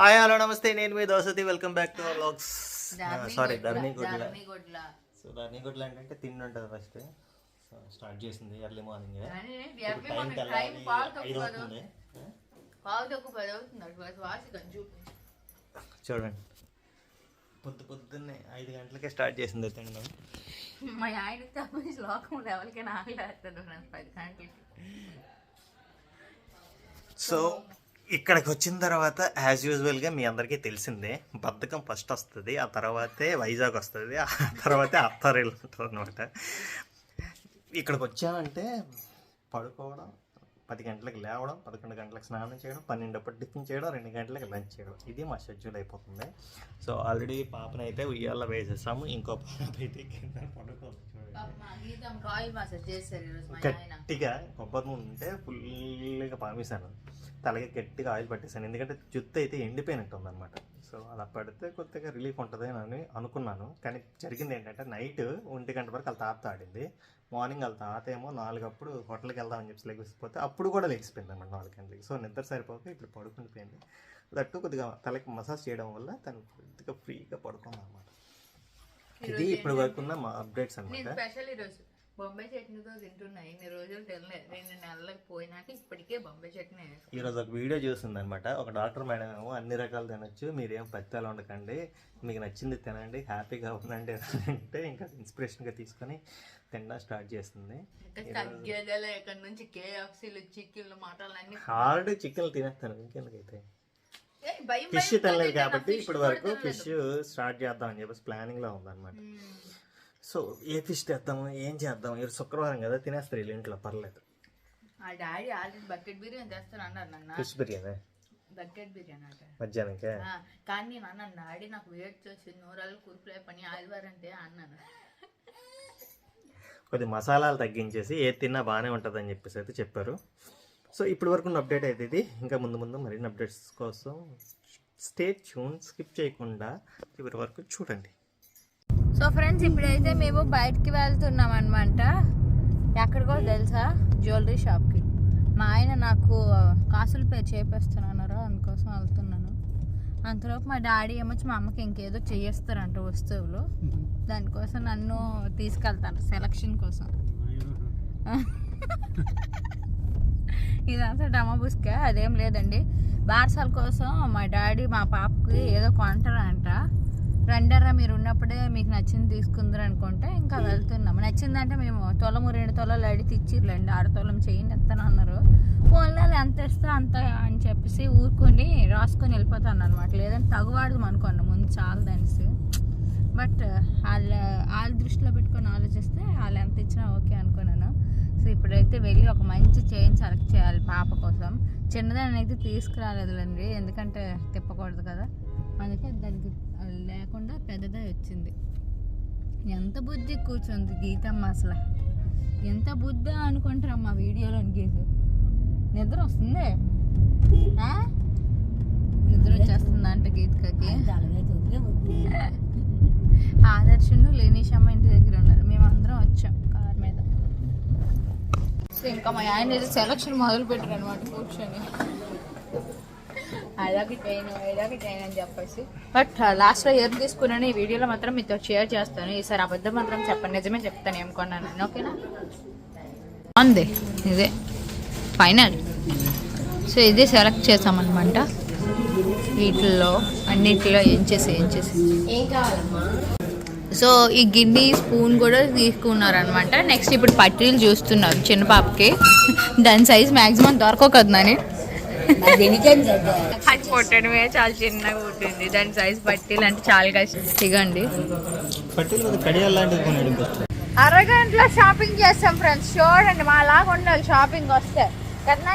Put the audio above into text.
Hi hello నమస్తే. నేను మీ దోసతి. Welcome back to vlogs sorry ధర్ని గుడ్ల. సో ధర్ని గుడ్ల. అంటే తిండి ఉంటుంది ఫస్ట్ సో స్టార్ట్ చేసింది ఎర్లీ మార్నింగ్ టైం తక్కువ పది అవుతుంది. చూపించు. చూడండి. పొద్దు పొద్దున్నే ఐదు గంటలకే స్టార్ట్ చేసింది తినడం. మా ఆయనకి తప్ప లోకంలో ఎవరికైనా నాకు పది గంటలకి. సో ఇక్కడికి వచ్చిన తర్వాత యాజ్ యూజువల్గా మీ అందరికీ తెలిసిందే బద్ధకం ఫస్ట్ వస్తుంది ఆ తర్వాతే వైజాగ్ వస్తుంది ఆ తర్వాతే అత్తారేళ్ళు ఉంటుంది అనమాట ఇక్కడికి వచ్చానంటే పడుకోవడం పది గంటలకు లేవడం పదకొండు గంటలకు స్నానం చేయడం పన్నెండప్పుడు టిఫిన్ చేయడం రెండు గంటలకు లంచ్ చేయడం. ఇది మా షెడ్యూల్ అయిపోతుంది. సో ఆల్రెడీ పాపనైతే ఉయ్యాల వేసేసాము ఇంకో పాప అయితే కింద పడుకోవచ్చు. గట్టిగా కొబ్బరి నూనె ఉంటే ఫుల్గా పామేశాను తలకి గట్టిగా ఆయిల్ పట్టేశాను. ఎందుకంటే జుత్తు అయితే ఎండిపోయినట్టు ఉందన్నమాట సో అలా పడితే కొద్దిగా రిలీఫ్ ఉంటుంది అని అనుకున్నాను. కానీ జరిగింది ఏంటంటే నైట్ ఒంటి గంట వరకు వాళ్ళ తాత ఆడింది. మార్నింగ్ వాళ్ళ తాత ఏమో నాలుగప్పుడు హోటల్కి వెళ్దామని చెప్పి లెగిసిపోతే అప్పుడు కూడా లెగిసిపోయింది అనమాట నాలుగు గంటలకి. సో నిద్ర సరిపోక ఇప్పుడు పడుకుండిపోయింది. దట్టు కొద్దిగా తలకి మసాజ్ చేయడం వల్ల తను కొద్దిగా ఫ్రీగా పడుకుంది అనమాట ఇది ఇప్పుడు వరకున్న మా అప్డేట్స్ అనమాట స్పెషల్ ఈరోజు బొంబాయి చట్నీతో తింటున్నా. ఇన్ని రోజులు తినలేదు రెండు నెలలకు పోయినాక ఇప్పటికే బొంబాయి చట్నీ. ఈరోజు ఒక వీడియో చూస్తుంది అనమాట ఒక డాక్టర్ మేడం ఏమో అన్ని రకాలు తినొచ్చు మీరేం పత్యాలు ఉండకండి మీకు నచ్చింది తినండి హ్యాపీగా ఉండండి అంటే ఇంకా ఇన్స్పిరేషన్గా తీసుకొని తినడం స్టార్ట్ చేస్తుంది. ఇక్కడ నుంచి కేఎఫ్సీలు చిక్కిళ్ళు మటన్లు అన్ని ఆల్రెడీ చికెన్ తినేస్తాను ఇంకెందుకైతే? ఫిష్ తినలేదు కాబట్టి కూడా వరకు. ఫిష్ స్టార్ట్ చేద్దాం అని చెప్పేసి ప్లానింగ్లో ఉందన్నమాట. మ్మ్. సో ఏ ఫిష్ తెద్దాము ఏం చేద్దాం? ఈరోజు శుక్రవారం కదా తినేస్తారు వీళ్ళు ఇంట్లో పర్లేదు. ఆ డాడీ ఆల్రెడీ బకెట్ బిర్యానీ తెస్తాను అన్నారు నన్న. ఫిష్ బిర్యానీ? బకెట్ బిర్యానీ అట. మధ్యాహ్నంకే? కానీ నేను అన్నాను డాడీ నాకు వెయిట్ చేసి నూరాలు కురుపులే పని ఆదివారం అంటే అన్నాను. కొద్ది మసాలాలు తగ్గించేసి ఏది తిన్నా బాగానే ఉంటుందని చెప్పేసి అయితే చెప్పారు. సో ఇప్పటి వరకు ఉన్న అప్డేట్ అయితే ఇది. ఇంకా ముందు ముందు మరిన్ని అప్డేట్స్ కోసం స్టేట్ ట్యూన్ స్కిప్ చేయకుండా చివరి వరకు చూడండి. సో ఫ్రెండ్స్ ఇప్పుడైతే మేము బయటికి వెళ్తున్నాం అనమాట ఎక్కడికో తెలుసా? జ్యువెలరీ షాప్కి. మా ఆయన నాకు కాసులు పే చేపిస్తున్నారు అందుకోసం వెళ్తున్నాను. అంతలోపు మా డాడీ ఏమొచ్చి మా అమ్మకి ఇంకేదో చేయిస్తారంట వస్తువులు. దానికోసం నన్ను తీసుకెళ్తాను సెలక్షన్ కోసం. ఇదంతా డమబుస్క అదేం లేదండి. బార్సాల కోసం మా డాడీ మా పాపకి ఏదో కొంటారంట. రెండర్రా మీరు ఉన్నప్పుడే మీకు నచ్చింది తీసుకుందరు అనుకుంటే ఇంకా వెళ్తున్నాం. నచ్చిందంటే మేము తొలము రెండు తొలలు అడిగి ఇచ్చిర్లేండి ఆరు తొలం చేయండి ఎత్తాను అన్నారు. ఫోన్లో ఎంత ఇస్తే అంత అని చెప్పేసి ఊరుకొని రాసుకొని వెళ్ళిపోతాను అనమాట లేదంటే తగువాడదు అనుకోండి ముందు చాలదనేసి దానిసి. బట్ వాళ్ళ వాళ్ళ దృష్టిలో పెట్టుకొని ఆలోచిస్తే వాళ్ళు ఎంత ఇచ్చినా ఓకే అనుకున్నాను. సో ఇప్పుడైతే వెళ్ళి ఒక మంచి చైన్ సెలెక్ట్ చేయాలి పాప కోసం. చిన్నదాన్ని అయితే తీసుకురాలేదులేండి ఎందుకంటే తిప్పకూడదు కదా. అందుకే దానికి లేకుండా పెద్దదే వచ్చింది. ఎంత బుద్ధి కూర్చుంది గీతమ్మ అసలు. ఎంత బుద్ధి అనుకుంటారమ్మా వీడియోలో గీత నిద్ర వస్తుంది? నిద్ర వచ్చేస్తుందంట గీతకకి ఆదర్శను లేనీషమ్మ ఇంటి దగ్గర ఉన్నారు. మేమందరం వచ్చాం. సో ఇంకా మా ఆయన సెలక్షన్ మొదలు పెట్టారు అనమాట కూర్చొని. అలాగే ట్రైన్ ఇలాగే ట్రైన్ అని చెప్పేసి. బట్ లాస్ట్లో uh, ఏం తీసుకున్నాను ఈ వీడియోలో మాత్రం మీతో షేర్ చేస్తాను. ఈసారి అబద్ధం మాత్రం చెప్పండి నిజమే చెప్తాను ఏం కొన్నాను అని, ఓకేనా ఉంది. ఇదే ఫైనల్. సో ఇది సెలెక్ట్ చేసామన్నమాట వీటిల్లో అన్నిటిలో ఏం చేసి ఏం చేసి? సో ఈ గిన్నె స్పూన్ కూడా తీసుకున్నారనమాట. నెక్స్ట్ ఇప్పుడు పట్టీలు చూస్తున్నారు చిన్న పాపకి. దాని సైజ్ మాక్సిమం దొరకదు నాని. అది పుట్టడమే చాలా చిన్నగా పుట్టింది దాని సైజ్ పట్టీలు అంటే చాలా లాంటిది కొన్నాడు అరగంటలో షాపింగ్ చేస్తాం ఫ్రెండ్స్ చూడండి మా లాగా ఉండాలి షాపింగ్ వస్తే. కదా